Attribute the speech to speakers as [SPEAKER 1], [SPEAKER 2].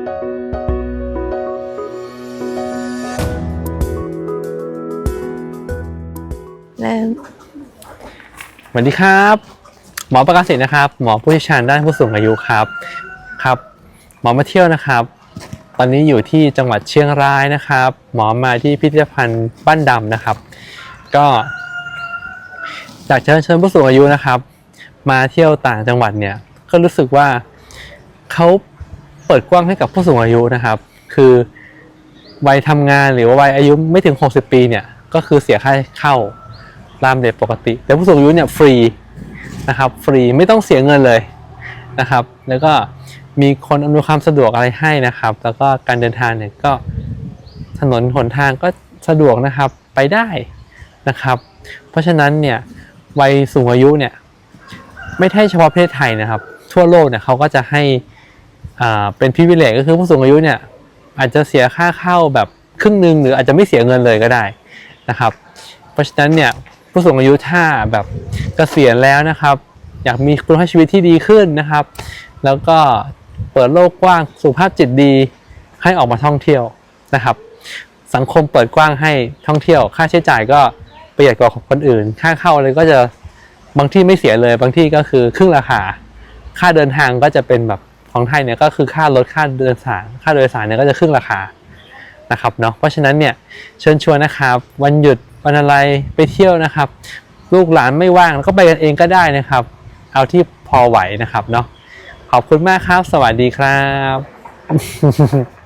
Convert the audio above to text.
[SPEAKER 1] เริ่ม
[SPEAKER 2] สวัสดีครับ หมอประกาศสิทธิ์นะครับ หมอผู้เชี่ยวชาญด้านผู้สูงอายุครับครับ หมอมาเที่ยวนะครับ ตอนนี้อยู่ที่จังหวัดเชียงรายนะครับ หมอมาที่พิพิธภัณฑ์บ้านดำนะครับ ก็อยากเชิญเชิญผู้สูงอายุนะครับ มาเที่ยวต่างจังหวัดเนี่ยก็รู้สึกว่าเขา เปิดกว้างให้กับผู้สูงอายุนะครับ คือวัยทำงานหรือว่าวัยอายุไม่ถึง 60 ปีเนี่ยก็คือเสียค่าเข้าตามเด็กปกติ แต่ผู้สูงอายุเนี่ยฟรีนะครับฟรีไม่ต้องเสียเงินเลยนะครับ แล้วก็มีคนอำนวยความสะดวกอะไรให้นะครับ แล้วก็การเดินทางเนี่ยก็ถนนหนทางก็สะดวกนะครับไปได้นะครับ เพราะฉะนั้นเนี่ยวัยสูงอายุเนี่ยไม่ใช่เฉพาะประเทศไทยนะครับ ทั่วโลกเนี่ยเขาก็จะให้ เป็นพิเวเลก็คือผู้สูงอายุเนี่ยอาจจะเสียค่าเข้าแบบครึ่งหนึ่งหรืออาจจะไม่เสียเงินเลยก็ได้นะครับ เพราะฉะนั้นเนี่ยผู้สูงอายุถ้าแบบเกษียณแล้วนะครับ อยากมีคุณภาพชีวิตที่ดีขึ้นนะครับ แล้วก็เปิดโลกกว้างสุขภาพจิตดีให้ออกมาท่องเที่ยวนะครับ สังคมเปิดกว้างให้ท่องเที่ยว ค่าใช้จ่ายก็ประหยัดกว่าคนอื่น ค่าเข้าอะไรก็จะบางที่ไม่เสียเลย บางที่ก็คือครึ่งราคา ค่าเดินทางก็จะเป็นแบบ ของไทยเนี่ยก็คือค่ารถค่าเดินสารค่าโดยสารเนี่ยก็จะครึ่งราคานะครับเนาะเพราะฉะนั้นเนี่ยเชิญชวนนะครับ วันหยุดวันอะไรไปเที่ยวนะครับ ลูกหลานไม่ว่างก็ไปกันเองก็ได้นะครับ เอาที่พอไหวนะครับเนาะขอบคุณมากครับ สวัสดีครับ